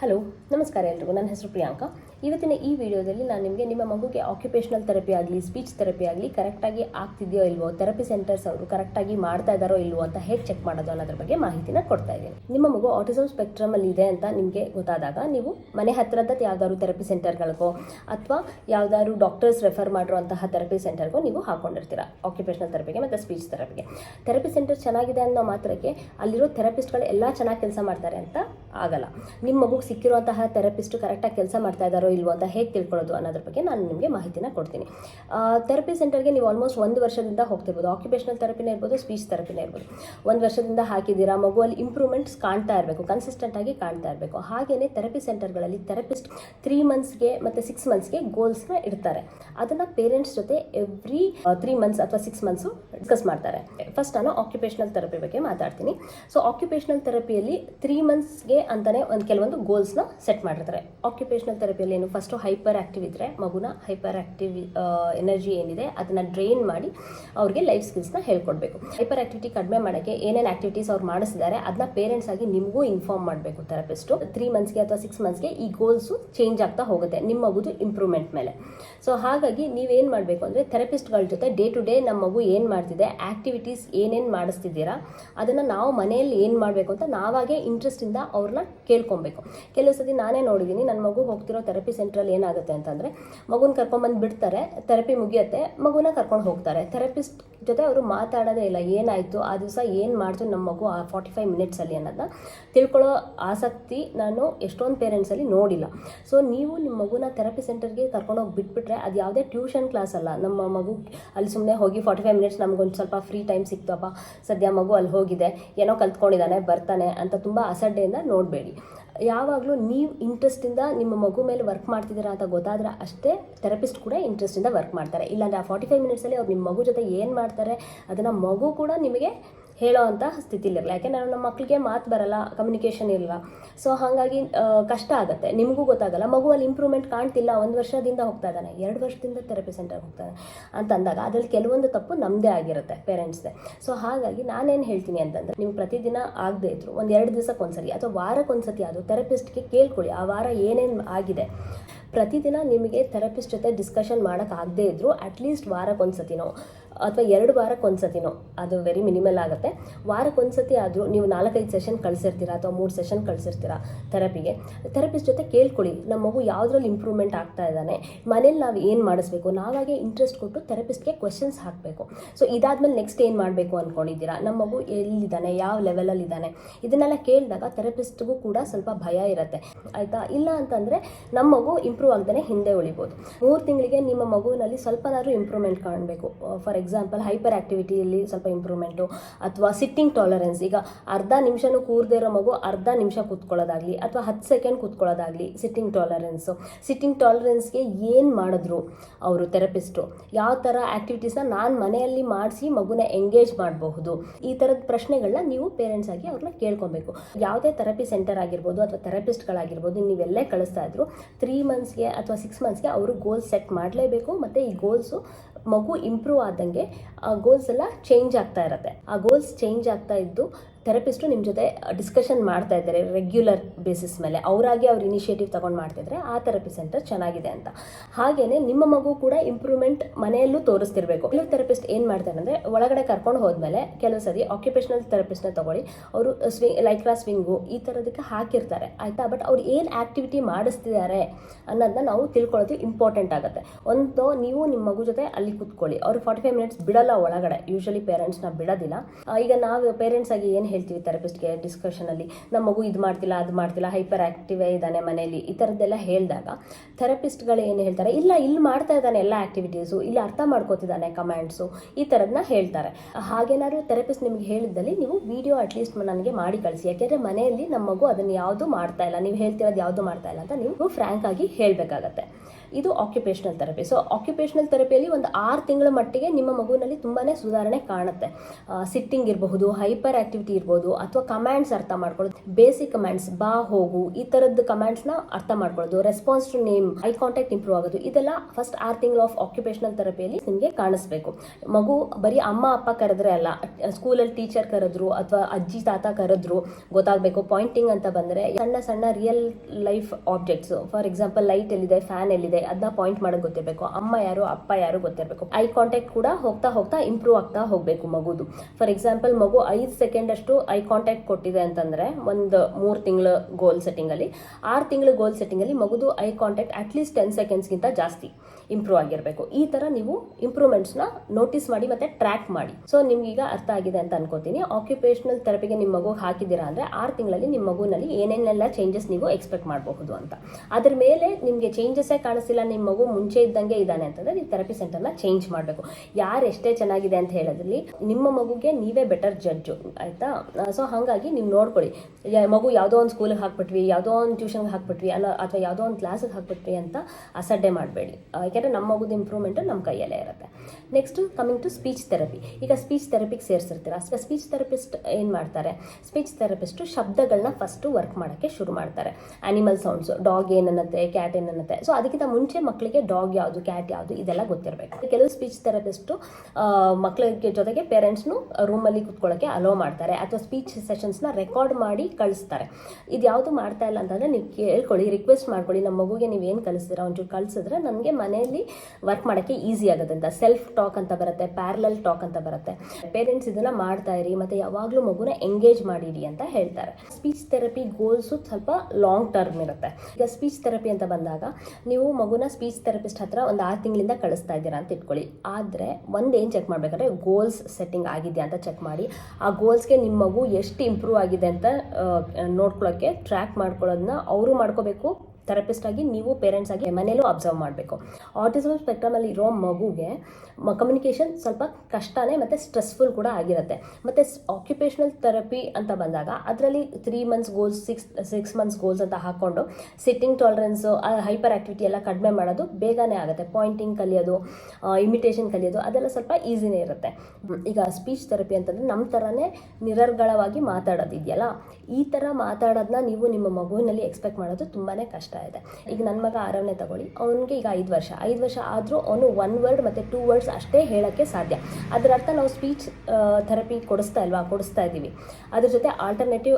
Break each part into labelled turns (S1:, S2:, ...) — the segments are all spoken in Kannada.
S1: ಹಲೋ ನಮಸ್ಕಾರ ಎಲ್ರಿಗೂ. ನನ್ನ ಹೆಸರು ಪ್ರಿಯಾಂಕಾ. ಇವತ್ತಿನ ಈ ವಿಡಿಯೋದಲ್ಲಿ ನಾನು ನಿಮಗೆ ನಿಮ್ಮ ಮಗುಗೆ ಆಕ್ಯುಪೇಷನಲ್ ಥೆರಪಿ ಆಗಲಿ ಸ್ಪೀಚ್ ಥೆರಪಿ ಆಗಲಿ ಕರೆಕ್ಟಾಗಿ ಆಗ್ತಿದೆಯೋ ಇಲ್ವೋ ಥೆರಪಿ ಸೆಂಟರ್ಸ್ ಅವರು ಕರೆಕ್ಟಾಗಿ ಮಾಡ್ತಾ ಇದ್ದಾರೋ ಇಲ್ವೋ ಅಂತ ಹೇಗೆ ಚೆಕ್ ಮಾಡೋದು ಅನ್ನೋದ್ರ ಬಗ್ಗೆ ಮಾಹಿತಿನ ಕೊಡ್ತಾ ಇದ್ದೀನಿ. ನಿಮ್ಮ ಮಗು ಆಟಿಸಮ್ ಸ್ಪೆಕ್ಟ್ರಮ್ ಅಲ್ಲಿ ಇದೆ ಅಂತ ನಿಮಗೆ ಗೊತ್ತಾದಾಗ ನೀವು ಮನೆ ಹತ್ತಿರದ ಯಾವ್ದಾದ್ರು ಥೆರಪಿ ಸೆಂಟರ್ಗಳಿಗೋ ಅಥವಾ ಯಾವ್ದಾದ್ರು ಡಾಕ್ಟರ್ಸ್ ರೆಫರ್ ಮಾಡಿರುವಂತಹ ಥೆರಪಿ ಸೆಂಟರ್ಗೂ ನೀವು ಹಾಕೊಂಡಿರ್ತೀರಾ ಆಕ್ಯುಪೇಷನಲ್ ಥೆರಪಿಗೆ ಮತ್ತು ಸ್ಪೀಚ್ ಥೆರಪಿಗೆ ಥೆರಪಿ ಸೆಂಟರ್ ಚೆನ್ನಾಗಿದೆ ಅನ್ನೋ ಮಾತ್ರಕ್ಕೆ ಅಲ್ಲಿರೋ ಥೆರಪಿಸ್ಟ್ಗಳು ಎಲ್ಲ ಚೆನ್ನಾಗಿ ಕೆಲಸ ಮಾಡ್ತಾರೆ ಅಂತ ಆಗಲ್ಲ. ನಿಮ್ಮ ಮಗುಗೆ ಸಿಕ್ಕಿರುವಂತಹ ಥೆರಪಿಸ್ಟ್ ಕರೆಕ್ಟಾಗಿ ಕೆಲಸ ಮಾಡ್ತಾ ಇದ್ದಾರೋ ಇಲ್ವೋ ಅಂತ ಹೇಗೆ ತಿಳ್ಕೊಳ್ಳೋದು ಅನ್ನೋದ್ರ ಬಗ್ಗೆ ನಾನು ನಿಮಗೆ ಮಾಹಿತಿನ ಕೊಡ್ತೀನಿ. ಥೆರಪಿ ಸೆಂಟರ್ಗೆ ನೀವು ಆಲ್ಮೋಸ್ಟ್ ಒಂದು ವರ್ಷದಿಂದ ಹೋಗ್ತಿರ್ಬೋದು. ಆಕ್ಯುಪೇಷನಲ್ ಥೆರಪಿನೇ ಇರ್ಬೋದು ಸ್ಪೀಚ್ ಥೆರಪಿನೇ ಇರ್ಬೋದು. ಒಂದು ವರ್ಷದಿಂದ ಹಾಕಿದ್ದೀರಾ, ಮಗುವಲ್ಲಿ ಇಂಪ್ರೂವ್ಮೆಂಟ್ಸ್ ಕಾಣ್ತಾ ಇರಬೇಕು ಕನ್ಸಿಸ್ಟೆಂಟ್ ಆಗಿ ಕಾಣ್ತಾ ಇರಬೇಕು. ಹಾಗೆಯೇ ಥೆರಪಿ ಸೆಂಟರ್ಗಳಲ್ಲಿ ಥೆರಪಿಸ್ಟ್ ತ್ರೀ ಮಂತ್ಸ್ಗೆ ಮತ್ತು ಸಿಕ್ಸ್ ಮಂತ್ಸ್ಗೆ ಗೋಲ್ಸ್ನ ಇಡ್ತಾರೆ. ಅದನ್ನು ಪೇರೆಂಟ್ಸ್ ಜೊತೆ ಎವ್ರಿ ತ್ರೀ ಮಂತ್ಸ್ ಅಥವಾ ಸಿಕ್ಸ್ ಮಂತ್ಸು ಡಿಸ್ಕಸ್ ಮಾಡ್ತಾರೆ. ಫಸ್ಟ್ ನಾನು ಆಕ್ಯುಪೇಷನಲ್ ಥೆರಪಿ ಬಗ್ಗೆ ಮಾತಾಡ್ತೀನಿ. ಸೊ ಆಕ್ಯುಪೇಷನಲ್ ಥೆರಪಿಯಲ್ಲಿ ತ್ರೀ ಮಂತ್ಸ್ಗೆ ಅಂತಲೇ ಒಂದು ಕೆಲವೊಂದು ಗೋಲ್ಸ್ನ ಸೆಟ್ ಮಾಡಿರ್ತಾರೆ. ಆಕ್ಯುಪೇಷನಲ್ ಥೆರಪಿಯಲ್ಲಿ ಏನು ಫಸ್ಟು ಹೈಪರ್ ಆ್ಯಕ್ಟಿವ್ ಇದ್ದರೆ ಮಗುನ ಹೈಪರ್ ಆ್ಯಕ್ಟಿವ್ ಎನರ್ಜಿ ಏನಿದೆ, ಅದನ್ನು ಡ್ರೈನ್ ಮಾಡಿ ಅವ್ರಿಗೆ ಲೈಫ್ ಸ್ಕಿಲ್ಸ್ನ ಹೇಳ್ಕೊಡ್ಬೇಕು. ಹೈಪರ್ ಆ್ಯಕ್ಟಿವಿಟಿ ಕಡಿಮೆ ಮಾಡೋಕ್ಕೆ ಏನೇನು ಆಕ್ಟಿವಿಟೀಸ್ ಅವ್ರು ಮಾಡಿಸಿದ್ದಾರೆ ಅದನ್ನ ಪೇರೆಂಟ್ಸ್ ಆಗಿ ನಿಮಗೂ ಇನ್ಫಾರ್ಮ್ ಮಾಡಬೇಕು ಥೆರಪಿಸ್ಟು ತ್ರೀ ಮಂತ್ಸ್ಗೆ ಅಥವಾ ಸಿಕ್ಸ್ ಮಂತ್ಸ್ಗೆ ಈ ಗೋಲ್ಸು ಚೇಂಜ್ ಆಗ್ತಾ ಹೋಗುತ್ತೆ ನಿಮ್ಮ ಮಗುದು ಇಂಪ್ರೂವ್ಮೆಂಟ್ ಮೇಲೆ. ಸೊ ಹಾಗಾಗಿ ನೀವೇನು ಮಾಡಬೇಕು ಅಂದರೆ ಥೆರಪಿಸ್ಟ್ಗಳ ಜೊತೆ ಡೇ ಟು ಡೇ ನಮ್ಮ ಮಗು ಏನು ಮಾಡ್ತಿದೆ ಆ್ಯಕ್ಟಿವಿಟೀಸ್ ಏನೇನು ಮಾಡಿಸ್ತಿದ್ದೀರಾ, ಅದನ್ನು ನಾವು ಮನೆಯಲ್ಲಿ ಏನು ಮಾಡಬೇಕು ಅಂತ ನಾವಾಗೇ ಇಂಟ್ರೆಸ್ಟಿಂದ ಅವ್ರನ್ನ ಕೇಳ್ಕೊಬೇಕು. ಕೆಲವು ಸತಿ ನಾನೇ ನೋಡಿದ್ದೀನಿ ನನ್ನ ಮಗು ಹೋಗ್ತಿರೋ ಥೆರಪಿ ಸೆಂಟ್ರಲ್ಲಿ ಏನಾಗುತ್ತೆ ಅಂತಂದರೆ, ಮಗುನ ಕರ್ಕೊಂಬಂದು ಬಿಡ್ತಾರೆ ಥೆರಪಿ ಮುಗಿಯುತ್ತೆ, ಮಗುನ ಕರ್ಕೊಂಡು ಹೋಗ್ತಾರೆ. ಥೆರಪಿಸ್ಟ್ ಜೊತೆ ಅವರು ಮಾತಾಡೋದೇ ಇಲ್ಲ, ಏನಾಯಿತು, ಆ ದಿವಸ ಏನು ಮಾಡ್ತು ನಮ್ಮ ಮಗು ಆ ಫಾರ್ಟಿ ಫೈವ್ ಮಿನಿಟ್ಸಲ್ಲಿ ಅನ್ನೋದನ್ನ ತಿಳ್ಕೊಳ್ಳೋ ಆಸಕ್ತಿ ನಾನು ಎಷ್ಟೊಂದು ಪೇರೆಂಟ್ಸಲ್ಲಿ ನೋಡಿಲ್ಲ. ಸೊ ನೀವು ನಿಮ್ಮ ಮಗುನ ಥೆರಪಿ ಸೆಂಟರ್ಗೆ ಕರ್ಕೊಂಡೋಗಿ ಬಿಟ್ಬಿಟ್ರೆ ಅದು ಯಾವುದೇ ಟ್ಯೂಷನ್ ಕ್ಲಾಸ್ ಅಲ್ಲ. ನಮ್ಮ ಮಗು ಅಲ್ಲಿ ಸುಮ್ಮನೆ ಹೋಗಿ ಫಾರ್ಟಿ ಫೈವ್ ಮಿನಿಟ್ಸ್ ನಮಗೊಂದು ಸ್ವಲ್ಪ ಫ್ರೀ ಟೈಮ್ ಸಿಕ್ತಪ್ಪ. ಸದ್ಯ ಮಗು ಅಲ್ಲಿ ಹೋಗಿದೆ, ಏನೋ ಕಲ್ತ್ಕೊಂಡಿದ್ದಾನೆ, ಬರ್ತಾನೆ ಅಂತ ತುಂಬ ಅಸಡ್ಡೆಯಿಂದ ನೋಡಬೇಡಿ. ಯಾವಾಗಲೂ ನೀವು ಇಂಟ್ರೆಸ್ಟಿಂದ ನಿಮ್ಮ ಮಗು ಮೇಲೆ ವರ್ಕ್ ಮಾಡ್ತಿದ್ದೀರಾ ಅಂತ ಗೊತ್ತಾದ್ರೆ ಅಷ್ಟೇ ಥೆರಪಿಸ್ಟ್ ಕೂಡ ಇಂಟ್ರೆಸ್ಟಿಂದ ವರ್ಕ್ ಮಾಡ್ತಾರೆ. ಇಲ್ಲಾಂದರೆ ಆ ಫಾರ್ಟಿ ಫೈವ್ ಮಿನಿಟ್ಸಲ್ಲಿ ಅವ್ರು ನಿಮ್ಮ ಮಗು ಜೊತೆ ಏನು ಮಾಡ್ತಾರೆ, ಅದನ್ನು ಮಗು ಕೂಡ ನಿಮಗೆ ಹೇಳೋ ಅಂಥ ಸ್ಥಿತಿಲಿರಲ್ಲ ಯಾಕೆ ನಾನು ನಮ್ಮ ಮಕ್ಕಳಿಗೆ ಮಾತು ಬರಲ್ಲ ಕಮ್ಯುನಿಕೇಷನ್ ಇರಲ್ಲ. ಸೊ ಹಾಗಾಗಿ ಕಷ್ಟ ಆಗುತ್ತೆ. ನಿಮಗೂ ಗೊತ್ತಾಗಲ್ಲ. ಮಗುವಲ್ಲಿ ಇಂಪ್ರೂವ್ಮೆಂಟ್ ಕಾಣ್ತಿಲ್ಲ. ಒಂದು ವರ್ಷದಿಂದ ಹೋಗ್ತಾ ಇದ್ದಾನೆ. ಎರಡು ವರ್ಷದಿಂದ ಥೆರಪಿ ಸೆಂಟರ್ಗೆ ಹೋಗ್ತಾನೆ ಅಂತ ಅಂದಾಗ ಅದರಲ್ಲಿ ಕೆಲವೊಂದು ತಪ್ಪು ನಮ್ಮದೇ ಆಗಿರುತ್ತೆ ಪೇರೆಂಟ್ಸ್ದೆ ಸೊ ಹಾಗಾಗಿ ನಾನೇನು ಹೇಳ್ತೀನಿ ಅಂತಂದರೆ, ನೀವು ಪ್ರತಿದಿನ ಆಗದೆ ಇದ್ರು, ಒಂದು ಎರಡು ದಿವಸಕ್ಕೆ ಒಂದ್ಸರಿ ಅಥವಾ ವಾರಕ್ಕೊಂದ್ಸತಿ ಅದು ಥೆರಪಿಸ್ಟ್ಗೆ ಕೇಳ್ಕೊಳ್ಳಿ. ಆ ವಾರ ಏನೇನು ಆಗಿದೆ. ಪ್ರತಿದಿನ ನಿಮಗೆ ಥೆರಪಿಸ್ಟ್ ಜೊತೆ ಡಿಸ್ಕಷನ್ ಮಾಡೋಕ್ಕಾಗದೇ ಇದ್ದರೂ ಅಟ್ಲೀಸ್ಟ್ ವಾರಕ್ಕೊಂದ್ಸತಿನೋ, ಅಥವಾ ಎರಡು ವಾರಕ್ಕೊಂದ್ಸತಿನೋ, ಅದು ವೆರಿ ಮಿನಿಮಲ್ ಆಗುತ್ತೆ. ವಾರಕ್ಕೊಂದ್ಸತಿ ಆದರೂ ನೀವು ನಾಲ್ಕೈದು ಸೆಷನ್ ಕಳಿಸಿರ್ತೀರಾ ಅಥವಾ ಮೂರು ಸೆಷನ್ ಕಳಿಸಿರ್ತೀರಾ ಥೆರಪಿಗೆ, ಥೆರಪಿಸ್ಟ್ ಜೊತೆ ಕೇಳ್ಕೊಳ್ಳಿ, ನಮ್ಮ ಮಗು ಯಾವುದ್ರಲ್ಲಿ ಇಂಪ್ರೂವ್ಮೆಂಟ್ ಆಗ್ತಾ ಇದ್ದಾನೆ, ಮನೇಲಿ ನಾವು ಏನು ಮಾಡಿಸ್ಬೇಕು, ನಾವಾಗೆ ಇಂಟ್ರೆಸ್ಟ್ ಕೊಟ್ಟು ಥೆರಪಿಸ್ಟ್ಗೆ ಕ್ವೆಶನ್ಸ್ ಹಾಕಬೇಕು. ಸೊ ಇದಾದ್ಮೇಲೆ ನೆಕ್ಸ್ಟ್ ಏನು ಮಾಡಬೇಕು ಅಂದ್ಕೊಂಡಿದ್ದೀರಾ ನಮ್ಮ ಮಗು ಎಲ್ಲಿದ್ದಾನೆ, ಯಾವ ಲೆವೆಲಲ್ಲಿ ಇದ್ದಾನೆ? ಇದನ್ನೆಲ್ಲ ಕೇಳಿದಾಗ ಥೆರಪಿಸ್ಟ್ಗೂ ಕೂಡ ಸ್ವಲ್ಪ ಭಯ ಇರುತ್ತೆ. ಆಯಿತಾ? ಇಲ್ಲ ಅಂತಂದರೆ, ನಮ್ಮ ಮಗು ಇಂಪ್ರೂವ್ ಆಗದೇ ಹಿಂದೆ ಉಳಿಬೋದು. ಮೂರು ತಿಂಗಳಿಗೆ ನಿಮ್ಮ ಮಗುವಿನಲ್ಲಿ ಸ್ವಲ್ಪನಾದ್ರೂ ಇಂಪ್ರೂವ್ಮೆಂಟ್ ಕಾಣಬೇಕು. ಫಾರ್ ಎಕ್ಸಾಂಪಲ್ ಹೈಪರ್ ಆ್ಯಕ್ಟಿವಿಟಿಯಲ್ಲಿ ಸ್ವಲ್ಪ ಇಂಪ್ರೂವ್ಮೆಂಟು ಅಥವಾ ಸಿಟ್ಟಿಂಗ್ ಟಾಲರೆನ್ಸ್ ಈಗ ಅರ್ಧ ನಿಮಿಷನೂ ಕೂರದೇ ಇರೋ ಮಗು ಅರ್ಧ ನಿಮಿಷ ಕೂತ್ಕೊಳ್ಳೋದಾಗಲಿ, ಅಥವಾ ಹತ್ತು ಸೆಕೆಂಡ್ ಕೂತ್ಕೊಳ್ಳೋದಾಗಲಿ ಸಿಟ್ಟಿಂಗ್ ಟಾಲರೆನ್ಸು ಸಿಟ್ಟಿಂಗ್ ಟಾಲರೆನ್ಸ್ಗೆ ಏನು ಮಾಡಿದ್ರು ಅವರು ಥೆರಪಿಸ್ಟು ಯಾವ ಥರ ಆ್ಯಕ್ಟಿವಿಟೀಸ್ನ ನಾನು ಮನೆಯಲ್ಲಿ ಮಾಡಿಸಿ ಮಗುನ ಎಂಗೇಜ್ ಮಾಡಬಹುದು? ಈ ಥರದ ಪ್ರಶ್ನೆಗಳನ್ನ ನೀವು ಪೇರೆಂಟ್ಸ್ ಆಗಿ ಅವ್ರನ್ನ ಕೇಳ್ಕೊಬೇಕು. ಯಾವುದೇ ಥೆರಪಿ ಸೆಂಟರ್ ಆಗಿರ್ಬೋದು, ಅಥವಾ ಥೆರಪಿಸ್ಟ್ಗಳಾಗಿರ್ಬೋದು ನೀವೆಲ್ಲೇ ಕಳಿಸ್ತಾ ಇದ್ರು ತ್ರೀ ಮಂತ್ಸ್ಗೆ ಅಥವಾ ಸಿಕ್ಸ್ ಮಂತ್ಸ್ಗೆ ಅವರು ಗೋಲ್ಸ್ ಸೆಟ್ ಮಾಡಲೇಬೇಕು. ಮತ್ತು ಈ ಗೋಲ್ಸು ಮಗು ಇಂಪ್ರೂವ್ ಆದಂಗೆ ಆ ಗೋಲ್ಸ್ ಎಲ್ಲ ಚೇಂಜ್ ಆಗ್ತಾ ಇರುತ್ತೆ. ಆ ಗೋಲ್ಸ್ ಚೇಂಜ್ ಆಗ್ತಾ ಇದ್ದು ಥೆರಪಿಸ್ಟು ನಿಮ್ಮ ಜೊತೆ ಡಿಸ್ಕಷನ್ ಮಾಡ್ತಾ ಇದ್ದಾರೆ ರೆಗ್ಯುಲರ್ ಬೇಸಿಸ್ ಮೇಲೆ. ಅವರಾಗಿ ಅವ್ರು ಇನಿಷಿಯೇಟಿವ್ ತೊಗೊಂಡು ಮಾಡ್ತಿದ್ರೆ ಆ ಥೆರಪಿ ಸೆಂಟರ್ ಚೆನ್ನಾಗಿದೆ ಅಂತ. ಹಾಗೇನೆ ನಿಮ್ಮ ಮಗು ಕೂಡ ಇಂಪ್ರೂವ್ಮೆಂಟ್ ಮನೆಯಲ್ಲೂ ತೋರಿಸ್ತಿರ್ಬೇಕು. ಕೆಲವು ಥೆರಪಿಸ್ಟ್ ಏನು ಮಾಡ್ತಾರೆ ಅಂದರೆ ಒಳಗಡೆ ಕರ್ಕೊಂಡು ಹೋದ್ಮೇಲೆ ಕೆಲವು ಸರಿ ಆಕ್ಯುಪೇಷನಲ್ ಥೆರಪಿಸ್ಟ್ನ ತೊಗೊಳ್ಳಿ. ಅವರು ಸ್ವಿ ಲೈಕ್ರಾ ಸ್ವಿಂಗು ಈ ಥರದಕ್ಕೆ ಹಾಕಿರ್ತಾರೆ. ಆಯಿತಾ? ಬಟ್ ಅವ್ರು ಏನು ಆ್ಯಕ್ಟಿವಿಟಿ ಮಾಡಿಸ್ತಿದ್ದಾರೆ ಅನ್ನೋದನ್ನ ನಾವು ತಿಳ್ಕೊಳ್ಳೋದು ಇಂಪಾರ್ಟೆಂಟ್ ಆಗುತ್ತೆ. ಒಂದು ನೀವು ನಿಮ್ಮ ಮಗು ಜೊತೆ ಅಲ್ಲಿ ಕೂತ್ಕೊಳ್ಳಿ. ಅವರು ಫಾರ್ಟಿ ಫೈವ್ ಮಿನಿಟ್ಸ್ ಬಿಡಲ್ಲ ಒಳಗಡೆ. ಯೂಶಲಿ ಪೇರೆಂಟ್ಸ್ನ ಬಿಡೋದಿಲ್ಲ. ಈಗ ನಾವು ಪೇರೆಂಟ್ಸ್ ಆಗಿ ಏನು ಹೇಳ್ತೀವಿ ಥೆರಪಿಸ್ಟ್ಗೆ ಡಿಸ್ಕಷನಲ್ಲಿ ನಮ್ಮ ಮಗು ಇದು ಮಾಡ್ತಿಲ್ಲ, ಅದು ಮಾಡ್ತಿಲ್ಲ ಹೈಪರ್ ಆ್ಯಕ್ಟಿವೇ ಇದ್ದಾನೆ ಮನೆಯಲ್ಲಿ ಈ ಥರದ್ದೆಲ್ಲ ಹೇಳಿದಾಗ ಥೆರಪಿಸ್ಟ್ಗಳು ಏನು ಹೇಳ್ತಾರೆ, ಇಲ್ಲ, ಇಲ್ಲಿ ಮಾಡ್ತಾ ಇದ್ದಾನೆ ಎಲ್ಲ ಆ್ಯಕ್ಟಿವಿಟೀಸು ಇಲ್ಲಿ ಅರ್ಥ ಮಾಡ್ಕೋತಿದ್ದಾನೆ ಕಮೆಂಟ್ಸು ಈ ಥರದನ್ನ ಹೇಳ್ತಾರೆ. ಹಾಗೇನಾದ್ರು ಥೆರಪಿಸ್ಟ್ ನಿಮ್ಗೆ ಹೇಳಿದ್ದಲ್ಲಿ ನೀವು ವಿಡಿಯೋ ಅಟ್ಲೀಸ್ಟ್ ನನಗೆ ಮಾಡಿ ಕಳಿಸಿ. ಯಾಕೆಂದರೆ ಮನೆಯಲ್ಲಿ ನಮ್ಮ ಮಗು ಅದನ್ನು ಯಾವುದು ಮಾಡ್ತಾ ಇಲ್ಲ. ನೀವು ಹೇಳ್ತಿರೋದು ಯಾವುದು ಮಾಡ್ತಾ ಇಲ್ಲ ಅಂತ ನೀವು ಫ್ರ್ಯಾಂಕ್ ಆಗಿ ಹೇಳಬೇಕಾಗತ್ತೆ. ಇದು ಆಕ್ಯುಪೇಷನಲ್ ಥೆರಪಿ ಸೊ ಆಕ್ಯುಪೇಷನಲ್ ಥೆರಪಿಯಲ್ಲಿ ಒಂದು ಆರು ತಿಂಗಳ ಮಟ್ಟಿಗೆ ನಿಮ್ಮ ಮಗುವಿನಲ್ಲಿ ತುಂಬಾ ಸುಧಾರಣೆ ಕಾಣುತ್ತೆ. ಸಿಟ್ಟಿಂಗ್ ಇರಬಹುದು ಹೈಪರ್ ಆಕ್ಟಿವಿಟಿ ಇರ್ಬೋದು, ಅಥವಾ ಕಮ್ಯಾಂಡ್ಸ್ ಅರ್ಥ ಮಾಡ್ಕೊಳ್ಳೋದು. ಬೇಸಿಕ್ ಕಮ್ಯಾಂಡ್ಸ್ ಬಾ, ಹೋಗು, ಈ ಥರದ್ದು ಕಮ್ಯಾಂಡ್ಸ್ನ ಅರ್ಥ ಮಾಡ್ಕೊಳ್ಳೋದು. Response to name eye contact improve ಆಗೋದು. ಇದೆಲ್ಲ ಫಸ್ಟ್ ಆರು ತಿಂಗಳು ಆಫ್ ಆಕ್ಯುಪೇಷನಲ್ ಥೆರಪಿಯಲ್ಲಿ ನಿಮಗೆ ಕಾಣಿಸ್ಬೇಕು. ಮಗು ಬರೀ ಅಮ್ಮ, ಅಪ್ಪ ಕರೆದ್ರೆ ಅಲ್ಲ ಸ್ಕೂಲಲ್ಲಿ ಟೀಚರ್ ಕರೆದ್ರು, ಅಥವಾ ಅಜ್ಜಿ, ತಾತ ಕರೆದ್ರು, ಗೊತ್ತಾಗಬೇಕು. ಪಾಯಿಂಟಿಂಗ್ ಅಂತ ಬಂದರೆ ಸಣ್ಣ ಸಣ್ಣ real life objects for example light ಎಲ್ಲಿದೆ ಫ್ಯಾನ್ ಎಲ್ಲಿದೆ ಅದನ್ನ ಪಾಯಿಂಟ್ ಮಾಡೋದು ಗೊತ್ತಿರಬೇಕು. ಅಮ್ಮ ಯಾರು, ಅಪ್ಪ ಯಾರು ಗೊತ್ತಿರಬೇಕು. ಐ ಕಾಂಟ್ಯಾಕ್ಟ್ ಕೂಡ ಹೋಗ್ತಾ ಹೋಗ್ತಾ ಇಂಪ್ರೂವ್ ಆಗ್ತಾ ಹೋಗಬೇಕು ಮಗುದು. ಫಾರ್ ಎಕ್ಸಾಂಪಲ್ ಮಗು ಐದು ಸೆಕೆಂಡ್ ಅಷ್ಟು ಐ ಕಾಂಟ್ಯಾಕ್ಟ್ ಕೊಟ್ಟಿದೆ ಅಂತಂದ್ರೆ ಒಂದು ಮೂರು ತಿಂಗಳ ಗೋಲ್ ಸೆಟ್ಟಿಂಗ್ ಅಲ್ಲಿ. ಆರು ತಿಂಗಳ ಗೋಲ್ ಸೆಟ್ಟಿಂಗ್ ಅಲ್ಲಿ ಮಗುದು eye contact at least ten ಸೆಕೆಂಡ್ಸ್ಗಿಂತ ಜಾಸ್ತಿ. ಇಂಪ್ರೂವ್ ಆಗಿರಬೇಕು. ಈ ತರ ನೀವು ಇಂಪ್ರೂವ್ಮೆಂಟ್ಸ್ನ ನೋಟಿಸ್ ಮಾಡಿ ಮತ್ತೆ ಟ್ರ್ಯಾಕ್ ಮಾಡಿ. ಸೊ ನಿಮ್ಗೀಗ ಅರ್ಥ ಆಗಿದೆ ಅಂತ ಅನ್ಕೋತೀನಿ. ಆಕ್ಯುಪೇಷನಲ್ ಥೆರಪಿಗೆ ನಿಮ್ಮ ಮಗು ಹಾಕಿದ್ದೀರಾ ಅಂದ್ರೆ ಆರು ತಿಂಗಳಲ್ಲಿ ನಿಮ್ಮ ಮಗುನಲ್ಲಿ ಏನೇನೆಲ್ಲ ಚೇಂಜಸ್ ನೀವು ಎಕ್ಸ್ಪೆಕ್ಟ್ ಮಾಡಬಹುದು ಅಂತ. ಅದ್ರ ಮೇಲೆ ನಿಮಗೆ ಚೇಂಜಸ್ಸೇ ಕಾಣಿಸಿಲ್ಲ ನಿಮ್ಮ ಮಗು ಮುಂಚೆ ಇದ್ದಂಗೆ ಇದ್ದಾನೆ ಅಂತಂದ್ರೆ ನೀವು ಥೆರಪಿ ಸೆಂಟರ್ನ ಚೇಂಜ್ ಮಾಡಬೇಕು. ಯಾರು ಎಷ್ಟೇ ಚೆನ್ನಾಗಿದೆ ಅಂತ ಹೇಳೋದ್ರಲ್ಲಿ ನಿಮ್ಮ ಮಗುಗೆ ನೀವೇ ಬೆಟರ್ ಜಡ್ಜು ಆಯ್ತಾ? ಸೊ ಹಾಗಾಗಿ ನೀವು ನೋಡ್ಕೊಳ್ಳಿ. ಮಗು ಯಾವುದೋ ಒಂದು ಸ್ಕೂಲಿಗೆ ಹಾಕ್ಬಿಟ್ವಿ, ಯಾವುದೋ ಒಂದು ಟ್ಯೂಷನ್ಗೆ ಹಾಕ್ಬಿಟ್ವಿ, ಅಲ್ಲ, ಅಥವಾ ಯಾವುದೋ ಒಂದು ಕ್ಲಾಸಿಗೆ ಹಾಕ್ಬಿಟ್ವಿ ಅಂತ ಅಸಡ್ಡೆ ಮಾಡಬೇಡಿ. ಯಾಕೆಂದರೆ ನಮ್ಮ ಮಗುದು ಇಂಪ್ರೂವ್ಮೆಂಟು ನಮ್ಮ ಕೈಯಲ್ಲೇ ಇರುತ್ತೆ. Next coming to speech therapy ಈಗ ಸ್ಪೀಚ್ ಥೆರಪಿಗೆ ಸೇರಿಸಿರ್ತೀರ? ಸ್ಪೀಚ್ ಥೆರಪಿಸ್ಟ್ ಏನು ಮಾಡ್ತಾರೆ? ಸ್ಪೀಚ್ ಥೆರಪಿಸ್ಟು ಶಬ್ದಗಳನ್ನ ಫಸ್ಟು ವರ್ಕ್ ಮಾಡೋಕ್ಕೆ ಶುರು ಮಾಡ್ತಾರೆ. ಆನಿಮಲ್ ಸೌಂಡ್ಸು ಡಾಗ್ ಏನನ್ನತ್ತೆ ಕ್ಯಾಟ್ ಏನನ್ನತ್ತೆ. ಸೊ ಅದಕ್ಕಿಂತ ಮುಂಚೆ ಮಕ್ಕಳಿಗೆ ಡಾಗ್ ಯಾವುದು ಕ್ಯಾಟ್ ಯಾವುದು, ಇದೆಲ್ಲ ಗೊತ್ತಿರಬೇಕು. ಕೆಲವು ಸ್ಪೀಚ್ ಥೆರಪಿಸ್ಟು ಮಕ್ಕಳಿಗೆ ಜೊತೆಗೆ ಪೇರೆಂಟ್ಸ್ನು ರೂಮಲ್ಲಿ ಕುತ್ಕೊಳ್ಳೋಕ್ಕೆ ಅಲೋ ಮಾಡ್ತಾರೆ. ಅಥವಾ ಸ್ಪೀಚ್ ಸೆಷನ್ಸ್ನ ರೆಕಾರ್ಡ್ ಮಾಡಿ ಕಳಿಸ್ತಾರೆ. ಇದು ಯಾವುದು ಮಾಡ್ತಾ ಇಲ್ಲ ಅಂತಂದರೆ ನೀವು ಕೇಳ್ಕೊಳ್ಳಿ ರಿಕ್ವೆಸ್ಟ್ ಮಾಡ್ಕೊಳ್ಳಿ. ನಮ್ಮ ಮಗುಗೆ ನೀವು ಏನು ಕಲಿಸಿದ್ರೆ, ಒಂಚೂರು ಕಳಿಸಿದ್ರೆ ನನಗೆ ಮನೆಯಲ್ಲಿ ವರ್ಕ್ ಮಾಡೋಕ್ಕೆ ಈಸಿ ಅಂತ ಸೆಲ್ಫ್ ಟಾಕ್ ಅಂತ ಬರುತ್ತೆ ಪ್ಯಾರಲಲ್ ಟಾಕ್ ಅಂತ ಬರುತ್ತೆ. ಪೇರೆಂಟ್ಸ್ ಇದನ್ನ ಮಾಡ್ತಾ ಇರಿ, ಮತ್ತೆ ಯಾವಾಗಲೂ ಮಗುನ ಎಂಗೇಜ್ ಮಾಡಿರಿ ಅಂತ ಹೇಳ್ತಾರೆ. ಸ್ಪೀಚ್ ಥೆರಪಿ ಗೋಲ್ಸು ಸ್ವಲ್ಪ ಲಾಂಗ್ ಟರ್ಮ್ ಇರುತ್ತೆ. ಈಗ ಸ್ಪೀಚ್ ಥೆರಪಿ ಅಂತ ಬಂದಾಗ, ನೀವು ಮಗುನ ಸ್ಪೀಚ್ ಥೆರಪಿಸ್ಟ್ ಹತ್ರ ಒಂದು ಆರು ತಿಂಗಳಿಂದ ಕಳಿಸ್ತಾ ಇದ್ದೀರಾ ಅಂತ ಇಟ್ಕೊಳ್ಳಿ. ಆದರೆ ಒಂದು ಏನು ಚೆಕ್ ಮಾಡಬೇಕಾದ್ರೆ ಗೋಲ್ಸ್ ಸೆಟ್ಟಿಂಗ್ ಆಗಿದೆಯಾ ಅಂತ ಚೆಕ್ ಮಾಡಿ. ಆ ಗೋಲ್ಸ್ಗೆ ನಿಮ್ಮ ಮಗು ಎಷ್ಟು ಇಂಪ್ರೂವ್ ಆಗಿದೆ ಅಂತ ನೋಡ್ಕೊಳ್ಳೋಕ್ಕೆ ಟ್ರ್ಯಾಕ್ ಮಾಡ್ಕೊಳ್ಳೋದನ್ನ ಅವರು ಮಾಡ್ಕೋಬೇಕು ಥೆರಪಿಸ್ಟ್ ಆಗಿ ನೀವು ಪೇರೆಂಟ್ಸ್ ಆಗಿ ಮನೇಲೂ ಅಬ್ಸರ್ವ್ ಮಾಡಬೇಕು. ಆಟಿಸಮ್ ಸ್ಪೆಕ್ಟ್ರಮಲ್ಲಿ ಇರೋ ಮಗುಗೆ ಕಮ್ಯುನಿಕೇಷನ್ ಸ್ವಲ್ಪ ಕಷ್ಟನೇ ಮತ್ತು ಸ್ಟ್ರೆಸ್ಫುಲ್ ಕೂಡ ಆಗಿರುತ್ತೆ. ಮತ್ತು ಆಕ್ಯುಪೇಷನಲ್ ಥೆರಪಿ ಅಂತ ಬಂದಾಗ ಅದರಲ್ಲಿ three months goals six six months goals ಅಂತ ಹಾಕ್ಕೊಂಡು ಸಿಟ್ಟಿಂಗ್ ಟಾಲರೆನ್ಸು ಹೈಪರ್ ಆಕ್ಟಿವಿಟಿ ಎಲ್ಲ ಕಡಿಮೆ ಮಾಡೋದು ಬೇಗನೆ ಆಗುತ್ತೆ. ಪಾಯಿಂಟಿಂಗ್ ಕಲಿಯೋದು ಇಮಿಟೇಷನ್ ಕಲಿಯೋದು ಅದೆಲ್ಲ ಸ್ವಲ್ಪ ಈಸಿನೇ ಇರುತ್ತೆ. ಈಗ ಸ್ಪೀಚ್ ಥೆರಪಿ ಅಂತಂದರೆ ನಮ್ಮ ಥರನೇ ನಿರರ್ಗಳವಾಗಿ ಮಾತಾಡೋದಿದೆಯಲ್ಲ, ಈ ಥರ ಮಾತಾಡೋದನ್ನ ನೀವು ನಿಮ್ಮ ಮಗುವಿನಲ್ಲಿ ಎಕ್ಸ್ಪೆಕ್ಟ್ ಮಾಡೋದು ತುಂಬಾ ಕಷ್ಟ. ಇದೆ. ಈಗ ನನ್ನ ಮಗ ಆರವನೇ ತಗೊಳ್ಳಿ. ಅವನಿಗೆ ಈಗ ಐದು ವರ್ಷ. ಐದು ವರ್ಷ ಆದರೂ ಅವನು ಒನ್ ವರ್ಡ್ ಮತ್ತು ಟೂ ವರ್ಡ್ಸ್ ಅಷ್ಟೇ ಹೇಳೋಕ್ಕೆ ಸಾಧ್ಯ. ಅದರ ಅರ್ಥ ನಾವು ಸ್ಪೀಚ್ ಥೆರಪಿ ಕೊಡಿಸ್ತಾ ಇಲ್ವಾ? ಕೊಡಿಸ್ತಾ ಇದ್ದೀವಿ. ಅದ್ರ ಜೊತೆ alternative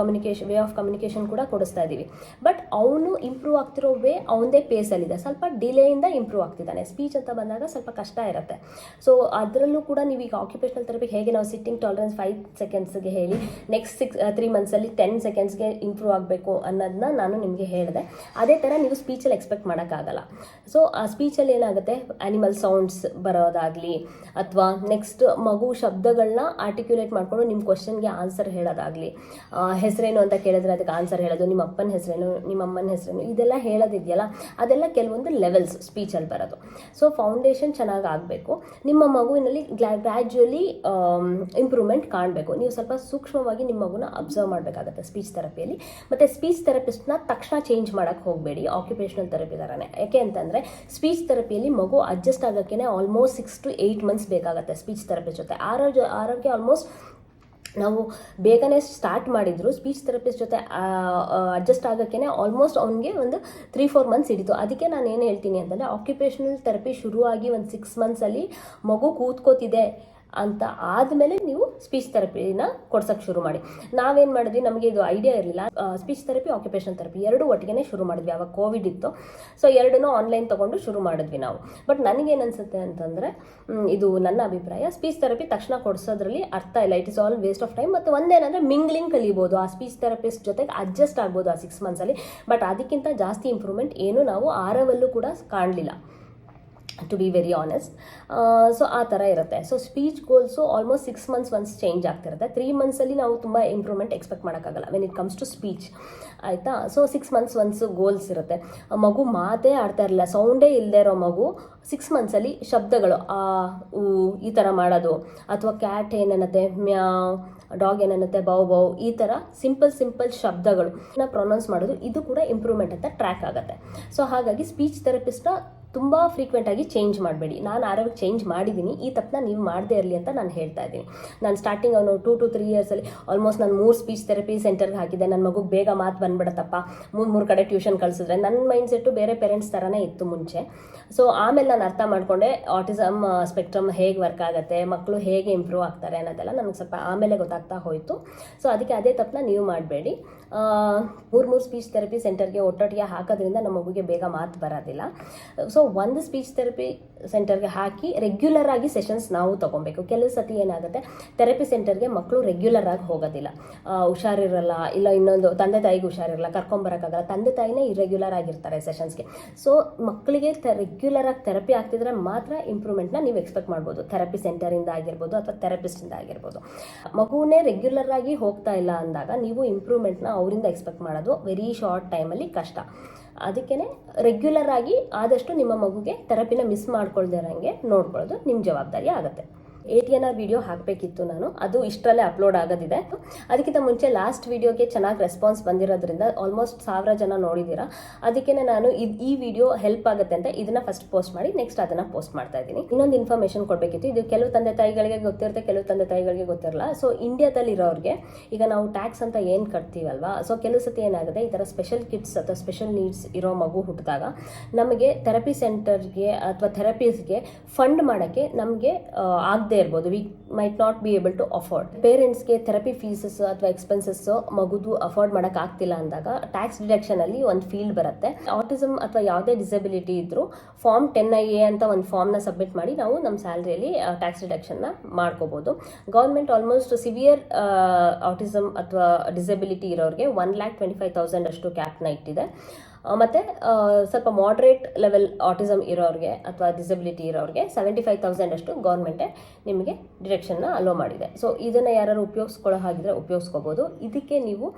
S1: communication way of communication ಕೂಡ ಕೊಡಿಸ್ತಾ ಇದ್ದೀವಿ. ಬಟ್ ಅವನು ಇಂಪ್ರೂವ್ ಆಗ್ತಿರೋ ವೇ ಅವನದೇ ಪೇಸಲ್ಲಿದೆ ಸ್ವಲ್ಪ ಡಿಲೇಯಿಂದ ಇಂಪ್ರೂವ್ ಆಗ್ತಿದ್ದಾನೆ. ಸ್ಪೀಚ್ ಅಂತ ಬಂದಾಗ ಸ್ವಲ್ಪ ಕಷ್ಟ ಇರುತ್ತೆ. ಸೊ ಅದರಲ್ಲೂ ಕೂಡ ನೀವು ಈಗ ಆಕ್ಯುಪೇಷನಲ್ ಥೆರಪಿ ಹೇಗೆ ನಾವು ಸಿಟ್ಟಿಂಗ್ ಟಾಲರೆನ್ಸ್ ಫೈವ್ ಸೆಕೆಂಡ್ಸ್ಗೆ ಹೇಳಿ ನೆಕ್ಸ್ಟ್ ಸಿಕ್ಸ್ ತ್ರೀ ಮಂತ್ಸಲ್ಲಿ ಟೆನ್ ಸೆಕೆಂಡ್ಸ್ಗೆ ಇಂಪ್ರೂವ್ ಆಗಬೇಕು ಅನ್ನೋದನ್ನ ನಾನು ನಿಮಗೆ ಹೇಳಿದೆ. ಅದೇ ಥರ ನೀವು ಸ್ಪೀಚಲ್ಲಿ ಎಕ್ಸ್ಪೆಕ್ಟ್ ಮಾಡೋಕ್ಕಾಗಲ್ಲ. ಸೊ ಆ ಸ್ಪೀಚಲ್ಲಿ ಏನಾಗುತ್ತೆ? ಆ್ಯನಿಮಲ್ ಸೌಂಡ್ಸ್ ಬರೋದಾಗಲಿ ಅಥವಾ ನೆಕ್ಸ್ಟ್ ಮಗು ಶಬ್ದಗಳನ್ನ ಆರ್ಟಿಕ್ಯುಲೇಟ್ ಮಾಡಿಕೊಂಡು ನಿಮ್ಮ ಕ್ವಶನ್ಗೆ ಆನ್ಸರ್ ಹೇಳೋದಾಗಲಿ. ಹೆಸರೇನು ಅಂತ ಕೇಳಿದ್ರೆ ಅದಕ್ಕೆ ಆನ್ಸರ್ ಹೇಳೋದು, ನಿಮ್ಮ ಅಪ್ಪನ ಹೆಸರೇನು, ನಿಮ್ಮ ಅಮ್ಮನ ಹೆಸರೇನು, ಇದೆಲ್ಲ ಹೇಳೋದಿದೆಯಲ್ಲ? ಅದೆಲ್ಲ ಕೆಲವೊಂದು ಲೆವೆಲ್ಸ್ ಸ್ಪೀಚಲ್ಲಿ ಬರೋದು. ಸೊ ಫೌಂಡೇಶನ್ ಚೆನ್ನಾಗಿ ಆಗಬೇಕು. ನಿಮ್ಮ ಮಗುವಿನಲ್ಲಿ ಗ್ರ್ಯಾಜುವಲಿ ಇಂಪ್ರೂವ್ಮೆಂಟ್ ಕಾಣಬೇಕು. ನೀವು ಸ್ವಲ್ಪ ಸೂಕ್ಷ್ಮವಾಗಿ ನಿಮ್ಮ ಮಗುನ ಅಬ್ಸರ್ವ್ ಮಾಡಬೇಕಾಗತ್ತೆ ಸ್ಪೀಚ್ ಥೆರಪಿಯಲ್ಲಿ ಮತ್ತು ಸ್ಪೀಚ್ ಥೆರಪಿಸ್ಟ್ನ ತಕ್ಷಣ ಚೇಂಜ್ ಮಾಡೋಕ್ಕೆ ಹೋಗಬೇಡಿ ಆಕ್ಯುಪೇಷನಲ್ ಥೆರಪಿ ಥರನೇ ಯಾಕೆ ಅಂತಂದರೆ ಸ್ಪೀಚ್ ಥೆರಪಿಯಲ್ಲಿ ಮಗು ಅಡ್ಜಸ್ಟ್ ಆಗೋಕ್ಕೆ almost six to eight months ಬೇಕಾಗುತ್ತೆ ಸ್ಪೀಚ್ ಥೆರಪಿ ಜೊತೆ. ಆರೋಗ್ಯ ಆರೋಗ್ಯ ಆಲ್ಮೋಸ್ಟ್ ನಾವು ಬೇಗನೆ ಸ್ಟಾರ್ಟ್ ಮಾಡಿದ್ರು ಸ್ಪೀಚ್ ಥೆರಪಿಸ್ಟ್ ಜೊತೆ ಅಡ್ಜಸ್ಟ್ ಆಗೋಕ್ಕೆ ಆಲ್ಮೋಸ್ಟ್ ಅವನಿಗೆ ಒಂದು ತ್ರೀ ಫೋರ್ ಮಂತ್ಸ್ ಹಿಡಿತು. ಅದಕ್ಕೆ ನಾನು ಏನು ಹೇಳ್ತೀನಿ ಅಂತಂದರೆ ಆಕ್ಯುಪೇಷನಲ್ ಥೆರಪಿ ಶುರುವಾಗಿ ಒಂದು ಸಿಕ್ಸ್ ಮಂತ್ಸಲ್ಲಿ ಮಗು ಕೂತ್ಕೋತಿದೆ. ಅಂತ ಆದಮೇಲೆ ನೀವು ಸ್ಪೀಚ್ ಥೆರಪಿನ ಕೊಡ್ಸೋಕ್ಕೆ ಶುರು ಮಾಡಿ. ನಾವೇನು ಮಾಡಿದ್ವಿ? ನಮಗೆ ಇದು ಐಡಿಯಾ ಇರಲಿಲ್ಲ. ಸ್ಪೀಚ್ ಥೆರಪಿ ಆಕ್ಯುಪೇಷನ್ ಥೆರಪಿ ಎರಡು ಒಟ್ಟಿಗೆ ಶುರು ಮಾಡಿದ್ವಿ. ಆವಾಗ ಕೋವಿಡ್ ಇತ್ತು. ಸೊ ಎರಡನ್ನೂ ಆನ್ಲೈನ್ ತಗೊಂಡು ಶುರು ಮಾಡಿದ್ವಿ ನಾವು. ಬಟ್ ನನಗೇನು ಅನ್ಸುತ್ತೆ ಅಂತಂದರೆ ಇದು ನನ್ನ ಅಭಿಪ್ರಾಯ. ಸ್ಪೀಚ್ ಥೆರಪಿ ತಕ್ಷಣ ಕೊಡಿಸೋದ್ರಲ್ಲಿ ಅರ್ಥ ಇಲ್ಲ. It is all waste of time ಮತ್ತು ಒಂದೇನಂದರೆ ಮಿಂಗ್ಲಿಂಗ್ ಕಲಿಬೋದು. ಆ ಸ್ಪೀಚ್ ಥೆರಪಿಸ್ಟ್ ಜೊತೆಗೆ ಅಡ್ಜಸ್ಟ್ ಆಗ್ಬೋದು ಆ ಸಿಕ್ಸ್ ಮಂತ್ಸಲ್ಲಿ ಬಟ್ ಅದಕ್ಕಿಂತ ಜಾಸ್ತಿ ಇಂಪ್ರೂವ್ಮೆಂಟ್ ಏನು ನಾವು ಆರವಲ್ಲೂ ಕೂಡ ಕಾಣಲಿಲ್ಲ. To be very honest so ಆ ಥರ ಇರುತ್ತೆ. So speech goals almost six months once change ಆಗ್ತಿರುತ್ತೆ. ತ್ರೀ ಮಂತ್ಸಲ್ಲಿ ನಾವು ತುಂಬ ಇಂಪ್ರೂವ್ಮೆಂಟ್ ಎಕ್ಸ್ಪೆಕ್ಟ್ ಮಾಡೋಕ್ಕಾಗಲ್ಲ. When it comes to speech ಆಯಿತಾ? So six months once goals ಇರುತ್ತೆ. ಮಗು ಮಾತೇ ಆಡ್ತಾ ಇರಲಿಲ್ಲ. ಸೌಂಡೇ ಇಲ್ಲದೆ ಇರೋ ಮಗು ಸಿಕ್ಸ್ ಮಂತ್ಸಲ್ಲಿ ಶಬ್ದಗಳು, ಆ, ಊ, ಈ ಥರ ಮಾಡೋದು. ಅಥವಾ ಕ್ಯಾಟ್ ಏನನ್ನತ್ತೆ, ಮ್ಯಾವ್ ಡಾಗ್ ಏನನ್ನತ್ತೆ, ಬೌ ಬೌ, ಈ ಥರ ಸಿಂಪಲ್ ಸಿಂಪಲ್ ಶಬ್ದಗಳು. ಪ್ರೊನೌನ್ಸ್ ಮಾಡೋದು, ಇದು ಕೂಡ ಇಂಪ್ರೂವ್ಮೆಂಟ್ ಅಂತ ಟ್ರ್ಯಾಕ್ ಆಗುತ್ತೆ. ಸೊ ಹಾಗಾಗಿ ಸ್ಪೀಚ್ ಥೆರಪಿಸ್ಟ್ನ ತುಂಬ ಫ್ರೀಕ್ವೆಂಟಾಗಿ ಚೇಂಜ್ ಮಾಡಬೇಡಿ. ನಾನು ಆರೋಗ್ಯ ಚೇಂಜ್ ಮಾಡಿದ್ದೀನಿ ಈ ತಪ್ಪನ್ನ ನೀವು ಮಾಡದೇ ಇರಲಿ ಅಂತ ನಾನು ಹೇಳ್ತಾ ಇದ್ದೀನಿ. ನಾನು ಸ್ಟಾರ್ಟಿಂಗ್ ಅವನು ಟೂ ಟು ತ್ರೀ ಇಯರ್ಸಲ್ಲಿ ಆಲ್ಮೋಸ್ಟ್ ನಾನು ಮೂರು ಸ್ಪೀಚ್ ಥೆರಪಿ ಸೆಂಟರ್ಗೆ ಹಾಕಿದ್ದೆ. ನನ್ನ ಮಗುಗೆ ಬೇಗ ಮಾತು ಬಂದ್ಬಿಡತ್ತಪ್ಪ. ಮೂರು ಮೂರು ಕಡೆ ಟ್ಯೂಷನ್ ಕಳಿಸಿದ್ರೆ. ನನ್ನ ಮೈಂಡ್ ಸೆಟ್ಟು ಬೇರೆ ಪೇರೆಂಟ್ಸ್ ಥರನೇ ಇತ್ತು ಮುಂಚೆ. ಸೊ ಆಮೇಲೆ ನಾನು ಅರ್ಥ ಮಾಡಿಕೊಂಡೆ ಆಟಿಸಮ್ ಸ್ಪೆಕ್ಟ್ರಮ್ ಹೇಗೆ ವರ್ಕ್ ಆಗುತ್ತೆ ಮಕ್ಕಳು ಹೇಗೆ ಇಂಪ್ರೂವ್ ಆಗ್ತಾರೆ ಅನ್ನೋದೆಲ್ಲ ನನಗೆ ಸ್ವಲ್ಪ ಆಮೇಲೆ ಗೊತ್ತಾಗ್ತಾ ಹೋಯಿತು. ಸೊ ಅದಕ್ಕೆ ಅದೇ ತಪ್ಪನ್ನ ನೀವು ಮಾಡಬೇಡಿ. ಮೂರು ಮೂರು ಸ್ಪೀಚ್ ಥೆರಪಿ ಸೆಂಟರ್ಗೆ ಒಟ್ಟೊಟ್ಟಿಗೆ ಹಾಕೋದ್ರಿಂದ ನಮ್ಮ ಮಗುಗೆ ಬೇಗ ಮಾತು ಬರೋದಿಲ್ಲ. ಸೊ ಒಂದು ಸ್ಪೀಚ್ ಥೆರಪಿ ಸೆಂಟರ್ಗೆ ಹಾಕಿ ರೆಗ್ಯುಲರ್ ಆಗಿ ಸೆಷನ್ಸ್ ನಾವು ತೊಗೊಬೇಕು. ಕೆಲವು ಸತಿ ಏನಾಗುತ್ತೆ ಥೆರಪಿ ಸೆಂಟರ್ಗೆ ಮಕ್ಕಳು ರೆಗ್ಯುಲರ್ ಆಗಿ ಹೋಗೋದಿಲ್ಲ. ಹುಷಾರಿರಲ್ಲ, ಇಲ್ಲ ಇನ್ನೊಂದು ತಂದೆ ತಾಯಿಗೆ ಹುಷಾರಿರಲ್ಲ ಕರ್ಕೊಂಬರೋಕ್ಕಾಗಲ್ಲ ತಂದೆ ತಾಯಿನೇ ಇರೆಗ್ಯುಲರ್ ಆಗಿರ್ತಾರೆ ಸೆಷನ್ಸ್ಗೆ ಸೊ ಮಕ್ಕಳಿಗೆ ರೆಗ್ಯುಲರ್ ಆಗಿ ಥೆರಪಿ ಆಗ್ತಿದ್ರೆ ಮಾತ್ರ ಇಂಪ್ರೂವ್ಮೆಂಟ್ನ ನೀವು ಎಕ್ಸ್ಪೆಕ್ಟ್ ಮಾಡ್ಬೋದು. ಥೆರಪಿ ಸೆಂಟರಿಂದ ಆಗಿರ್ಬೋದು ಅಥವಾ ಥೆರಪಿಸ್ಟಿಂದ ಆಗಿರ್ಬೋದು. ಮಗುವೇ ರೆಗ್ಯುಲರ್ ಆಗಿ ಹೋಗ್ತಾ ಇಲ್ಲ ಅಂದಾಗ ನೀವು ಇಂಪ್ರೂವ್ಮೆಂಟ್ನ ಅವರಿಂದ ಎಕ್ಸ್ಪೆಕ್ಟ್ ಮಾಡೋದು ವೆರಿ ಶಾರ್ಟ್ ಟೈಮಲ್ಲಿ ಕಷ್ಟ. ಅದಕ್ಕೇ ರೆಗ್ಯುಲರ್ ಆಗಿ ಆದಷ್ಟು ನಿಮ್ಮ ಮಗುಗೆ ಥೆರಪಿನ ಮಿಸ್ ಮಾಡ್ಕೊಳ್ದಿರಂಗೆ ನೋಡ್ಕೊಳ್ಳೋದು ನಿಮ್ಮ ಜವಾಬ್ದಾರಿ ಆಗುತ್ತೆ. A T N R video ಹಾಕಬೇಕಿತ್ತು ನಾನು. ಅದು ಇಷ್ಟರಲ್ಲೇ ಅಪ್ಲೋಡ್ ಆಗೋದಿದೆ. ಅದಕ್ಕಿಂತ ಮುಂಚೆ ಲಾಸ್ಟ್ ವಿಡಿಯೋಗೆ ಚೆನ್ನಾಗಿ ರೆಸ್ಪಾನ್ಸ್ ಬಂದಿರೋದ್ರಿಂದ ಆಲ್ಮೋಸ್ಟ್ ಸಾವಿರ ಜನ ನೋಡಿದ್ದೀರಾ ಅದಕ್ಕೆ ನಾನು ಈ ವಿಡಿಯೋ ಹೆಲ್ಪ್ ಆಗುತ್ತೆ ಅಂತ ಇದನ್ನ ಫಸ್ಟ್ ಪೋಸ್ಟ್ ಮಾಡಿ ನೆಕ್ಸ್ಟ್ ಅದನ್ನ ಪೋಸ್ಟ್ ಮಾಡ್ತಾ ಇದ್ದೀನಿ. ಇನ್ನೊಂದು ಇನ್ಫಾರ್ಮೇಷನ್ ಕೊಡಬೇಕಿತ್ತು. ಇದು ಕೆಲವು ತಂದೆ ತಾಯಿಗಳಿಗೆ ಗೊತ್ತಿರುತ್ತೆ, ಕೆಲವು ತಂದೆ ತಾಯಿಗಳಿಗೆ ಗೊತ್ತಿರಲ್ಲ. ಸೊ ಇಂಡಿಯಾದಲ್ಲಿರೋರಿಗೆ ಈಗ ನಾವು ಟ್ಯಾಕ್ಸ್ ಅಂತ ಏನು ಕಟ್ತೀವಲ್ವಾ? ಸೊ ಕೆಲವು ಸತಿ ಏನಾಗುತ್ತೆ, ಈ ಥರ ಸ್ಪೆಷಲ್ ಕಿಟ್ಸ್ ಅಥವಾ ಸ್ಪೆಷಲ್ ನೀಡ್ಸ್ ಇರೋ ಮಗು ಹುಟ್ಟಿದಾಗ ನಮಗೆ ಥೆರಪಿ ಸೆಂಟರ್ಗೆ ಅಥವಾ ಥೆರಪೀಸ್ಗೆ ಫಂಡ್ ಮಾಡೋಕ್ಕೆ ನಮಗೆ ಆಗದೆ ಇರ್ಬೋದು we might not be able to afford ಪೇರೆಂಟ್ಸ್ಗೆ therapy fees ಅಥವಾ ಎಕ್ಸ್ಪೆನ್ಸಸ್ ಮಗುದು ಅಫೋರ್ಡ್ ಮಾಡೋಕೆ ಆಗ್ತಿಲ್ಲ ಅಂದಾಗ ಟ್ಯಾಕ್ಸ್ ಡಿಡಕ್ಷನ್ ಅಲ್ಲಿ ಒಂದು ಫೀಲ್ಡ್ ಬರುತ್ತೆ. ಆಟಿಸಮ್ ಅಥವಾ ಯಾವುದೇ ಡಿಸಬಿಲಿಟಿ ಇದ್ರೂ ಫಾರ್ಮ್ ಟೆನ್ ಐ ಎ ಅಂತ ಒಂದು ಫಾರ್ಮ್ನ ಸಬ್ಮಿಟ್ ಮಾಡಿ ನಾವು ನಮ್ಮ ಸ್ಯಾಲ್ರಿಯಲ್ಲಿ ಟ್ಯಾಕ್ಸ್ ಡಿಡಕ್ಷನ್ನ ಮಾಡ್ಕೋಬಹುದು ಗೌರ್ಮೆಂಟ್ ಆಲ್ಮೋಸ್ಟ್ ಸಿವಿಯರ್ ಆಟಿಸಮ್ ಅಥವಾ ಡಿಸಬಿಲಿಟಿ ಇರೋರಿಗೆ one lakh twenty five thousand ಅಷ್ಟು ಕ್ಯಾಪ್ನ ಇಟ್ಟಿದೆ. ಮತ್ತೆ ಸ್ವಲ್ಪ ಮಾಡ್ರೇಟ್ ಲೆವೆಲ್ ಆಟಿಸಮ್ ಇರೋರಿಗೆ ಅಥವಾ ಡಿಸಬಿಲಿಟಿ ಇರೋರಿಗೆ ಸೆವೆಂಟಿ ಫೈವ್ ತೌಸಂಡ್ ಅಷ್ಟು ಗೌರ್ಮೆಂಟೇ ನಿಮಗೆ ಡಿರೆಕ್ಷನ್ನ ಅಲೋ ಮಾಡಿದೆ. ಸೊ ಇದನ್ನು ಯಾರು ಉಪಯೋಗಿಸ್ಕೊಳ್ಳೋ ಹಾಗಿದ್ರೆ ಉಪಯೋಗಿಸ್ಕೋಬೋದು. ಇದಕ್ಕೆ ನೀವು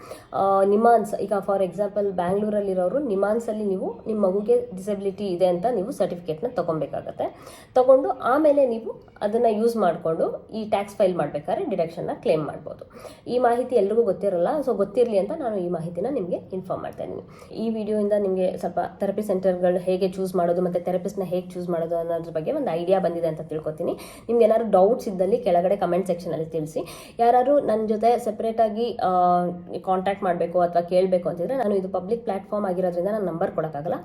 S1: ನಿಮಾನ್ಸ್, ಈಗ ಫಾರ್ ಎಕ್ಸಾಂಪಲ್ ಬ್ಯಾಂಗ್ಳೂರಲ್ಲಿರೋರು ನಿಮಾನ್ಸಲ್ಲಿ ನೀವು ನಿಮ್ಮ ಮಗುಗೆ ಡಿಸಬಿಲಿಟಿ ಇದೆ ಅಂತ ನೀವು ಸರ್ಟಿಫಿಕೇಟ್ನ ತೊಗೊಬೇಕಾಗತ್ತೆ ತೊಗೊಂಡು ಆಮೇಲೆ ನೀವು ಅದನ್ನು ಯೂಸ್ ಮಾಡಿಕೊಂಡು ಈ ಟ್ಯಾಕ್ಸ್ ಫೈಲ್ ಮಾಡಬೇಕಾದ್ರೆ ಡಿಡಕ್ಷನ್ನ ಕ್ಲೇಮ್ ಮಾಡ್ಬೋದು. ಈ ಮಾಹಿತಿ ಎಲ್ರಿಗೂ ಗೊತ್ತಿರಲ್ಲ ಸೊ ಗೊತ್ತಿರಲಿ ಅಂತ ನಾನು ಈ ಮಾಹಿತಿನ ನಿಮಗೆ ಇನ್ಫಾರ್ಮ್ ಮಾಡ್ತಾ ಇದ್ದೀನಿ. ಈ ವಿಡಿಯೋಯಿಂದ ನಿಮಗೆ ಸ್ವಲ್ಪ ಥೆರಪಿ ಸೆಂಟರ್ಗಳು ಹೇಗೆ ಚೂಸ್ ಮಾಡೋದು ಮತ್ತು ಥೆರಪಿಸ್ಟ್ನ ಹೇಗೆ ಚೂಸ್ ಮಾಡೋದು ಅನ್ನೋದ್ರ ಬಗ್ಗೆ ಒಂದು ಐಡಿಯಾ ಬಂದಿದೆ ಅಂತ ತಿಳ್ಕೊತೀನಿ. ನಿಮ್ಗೆ ಏನಾದ್ರು ಡೌಟ್ಸ್ ಇದ್ದಲ್ಲಿ ಕೆಳಗಡೆ ಕಮೆಂಟ್ ಸೆಕ್ಷನಲ್ಲಿ ತಿಳಿಸಿ. ಯಾರು ನನ್ನ ಜೊತೆ ಸೆಪ್ರೇಟಾಗಿ ಕಾಂಟ್ಯಾಕ್ಟ್ ಮಾಡಬೇಕು ಅಥವಾ ಕೇಳಬೇಕು ಅಂತಿದ್ರೆ ನಾನು ಇದು ಪಬ್ಲಿಕ್ ಪ್ಲಾಟ್ಫಾರ್ಮ್ ಆಗಿರೋದ್ರಿಂದ ನಾನು ನಂಬರ್ ಕೊಡೋಕ್ಕಾಗಲ್ಲ.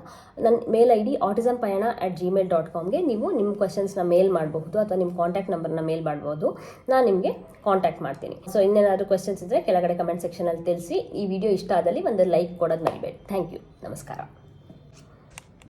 S1: ನನ್ನ ಮೇಲ್ ಐ ಡಿ ಆಟಿಸಮ್ ಪಯಣ ಅಟ್ ಜಿಮೇಲ್ ಡಾಟ್ ಕಾಮ್ಗೆ ನೀವು ನಿಮ್ಮ ಕ್ವಶನ್ಸ್ನ ಮೇಲ್ ಮಾಡಬಹುದು ಅಥವಾ ನಿಮ್ಮ ಕಾಂಟ್ಯಾಕ್ಟ್ ನಂಬರ್ನ ಮೇಲ್ ಮಾಡ್ಬೋದು ನಾನು ನಿಮಗೆ ಕಾಂಟ್ಯಾಕ್ಟ್ ಮಾಡ್ತೀನಿ. ಸೊ ಇನ್ನೇನಾದರೂ ಕ್ವಶನ್ಸ್ ಇದ್ದರೆ ಕೆಳಗಡೆ ಕಮೆಂಟ್ ಸೆಕ್ಷನಲ್ಲಿ ತಿಳಿಸಿ. ಈ ವಿಡಿಯೋ ಇಷ್ಟ ಆದಲ್ಲಿ ಒಂದು ಲೈಕ್ ಕೊಡೋದು ಮರಿಬೇಡಿ. ಥ್ಯಾಂಕ್ ಯು ನಮಸ್ಕಾರ